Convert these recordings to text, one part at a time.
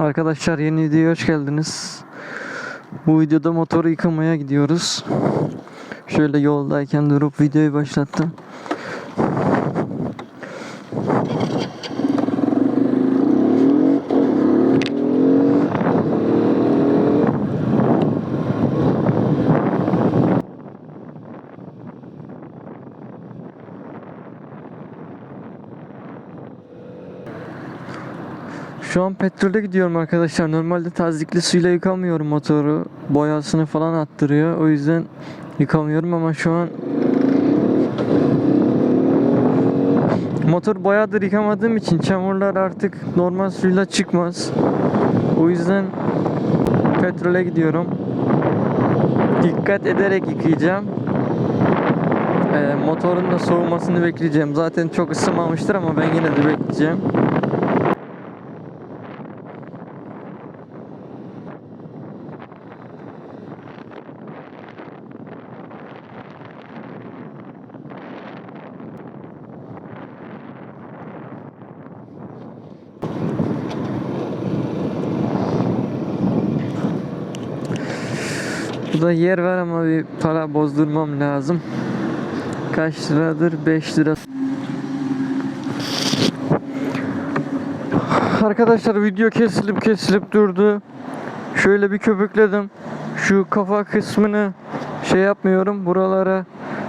Arkadaşlar yeni videoya hoş geldiniz. Bu videoda motoru yıkamaya gidiyoruz. Şöyle yoldayken durup videoyu başlattım. Şu an petrole gidiyorum arkadaşlar. Normalde tazikli suyla yıkamıyorum motoru. Boyasını falan attırıyor. O yüzden yıkamıyorum ama şu an motor bayağıdır yıkamadığım için çamurlar artık normal suyla çıkmaz. O yüzden petrole gidiyorum. Dikkat ederek yıkayacağım. Ee, motorun da soğumasını bekleyeceğim. Zaten çok ısınmamıştır ama ben yine de bekleyeceğim. Bu da yer var ama bir para bozdurmam lazım. Kaç liradır? 5 lira. Arkadaşlar video kesilip kesilip durdu. Şöyle bir köpükledim. Şu kafa kısmını şey yapmıyorum. Buralara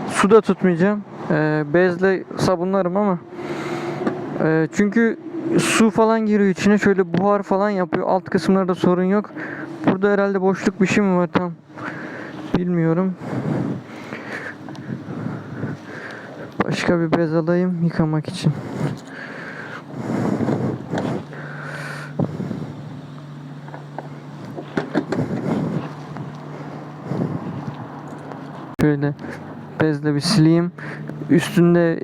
su da tutmayacağım. Ee, bezle sabunlarım ama ee, çünkü su falan giriyor içine şöyle buhar falan yapıyor. Alt kısımlarda sorun yok. Burada herhalde boşluk bir şey mi var tam bilmiyorum. Başka bir bez alayım yıkamak için. Şöyle bezle bir sileyim. Üstünde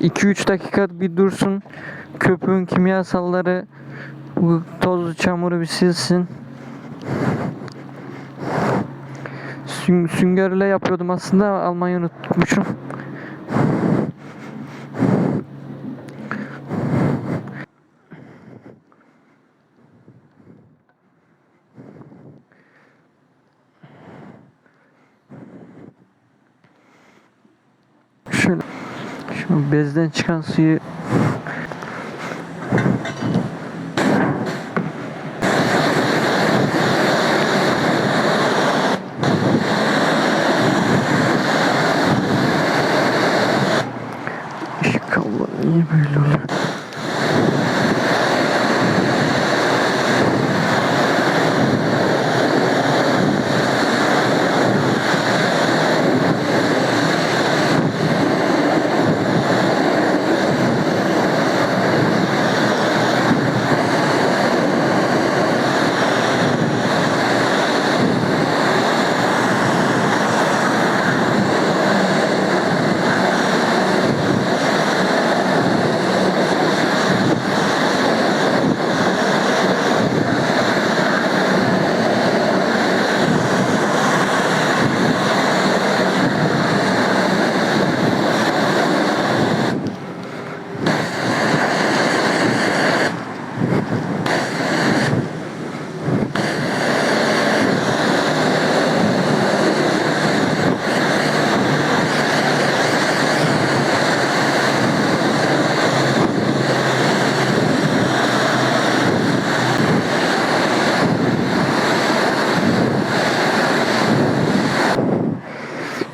2-3 dakika bir dursun. Köpüğün kimyasalları bu tozlu çamuru bir silsin. Sün- süngerle yapıyordum aslında almayı unutmuşum. Şöyle şu bezden çıkan suyu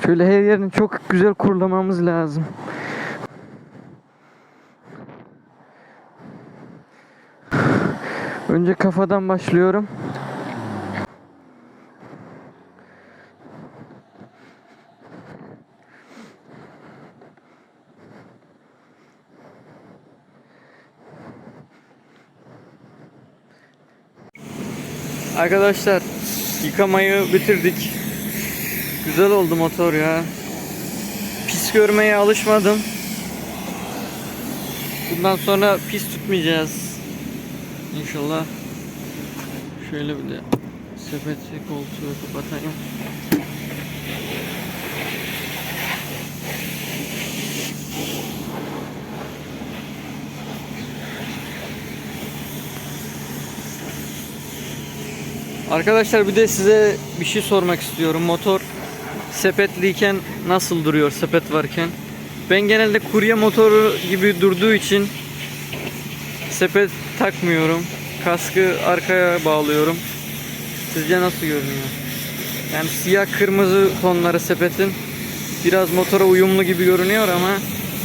Şöyle her yerini çok güzel kurulamamız lazım. Önce kafadan başlıyorum. Arkadaşlar yıkamayı bitirdik. Güzel oldu motor ya. Pis görmeye alışmadım. Bundan sonra pis tutmayacağız. İnşallah. Şöyle bir de sepeti koltuğu kapatayım. Arkadaşlar bir de size bir şey sormak istiyorum. Motor sepetliyken nasıl duruyor sepet varken? Ben genelde kurye motoru gibi durduğu için sepet takmıyorum. Kaskı arkaya bağlıyorum. Sizce nasıl görünüyor? Yani siyah kırmızı tonları sepetin biraz motora uyumlu gibi görünüyor ama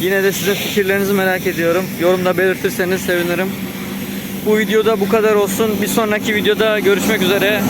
yine de sizin fikirlerinizi merak ediyorum. Yorumda belirtirseniz sevinirim. Bu videoda bu kadar olsun. Bir sonraki videoda görüşmek üzere.